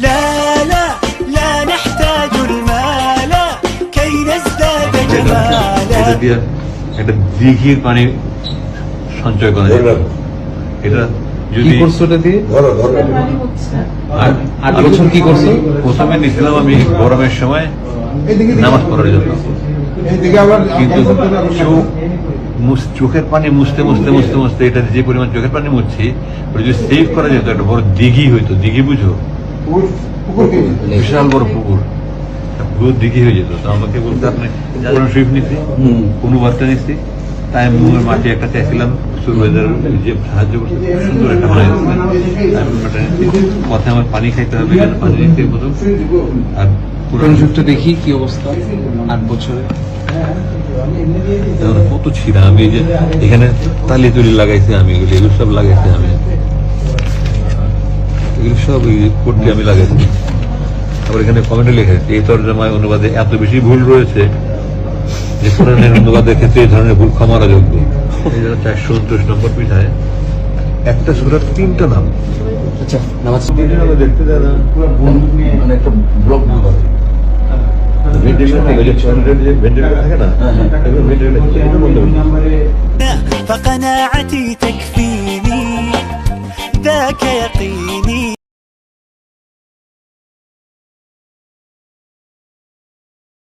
لا لا لا نحتاج المال كي نزداد এটা جمالا দিয়ে একটা দিঘির পানি সঞ্চয় করা যায় এটা কি যদি করছো ওটা দিয়ে ধরো ধরো আর আট বছর কি করছো প্রথমে নিয়েছিলাম আমি গরমের সময় নামাজ পড়ার জন্য কিন্তু চোখ মুছ- চোখের পানি মুছতে মুছতে মুছতে মুছতে এটা যে পরিমাণ চোখের পানি মুছছি ওটা যদি সেভ করা যেত একটা বড় দিঘি হইতো দিঘি বুঝো বিশাল বড় পুকুর। হয়ে যেত। তো আমাকে বলতে আপনি কোরআন শরীফ তাই মুখের মাটি একটা চাইছিলাম সুরবাইজার যে সাহায্য করছে সুন্দর একটা আমি ওটা পথে আমার পানি খাইতে হবে পানি নিতে আর কোরআন কোরআন শরীফটা দেখি কি অবস্থা? আট বছরে। কত ছিঁড়া। আমি যে এখানে তালি তুলি লাগাইছি আমি এগুলো সব লাগাইছি আমি। এগুলো সব এই করতে আমি লাগাইছি আবার এখানে কমেন্টে লেখা আছে এই তর্জমায় অনুবাদে এত বেশি ভুল রয়েছে যে কোরআনের অনুবাদের ক্ষেত্রে এই ধরনের ভুল ক্ষমার যোগ্য এই জন্য চারশো উনত্রিশ নম্বর পিঠায় একটা সুরার তিনটা নাম আচ্ছা নামাজ দেখতে দেয় না মানে একটা ব্লক ভেন্টিলেশন থেকে যে ভেন্টিলেশন থাকে না ভেন্টিলেশন বন্ধ فقناعتي تكفيني ذاك يقين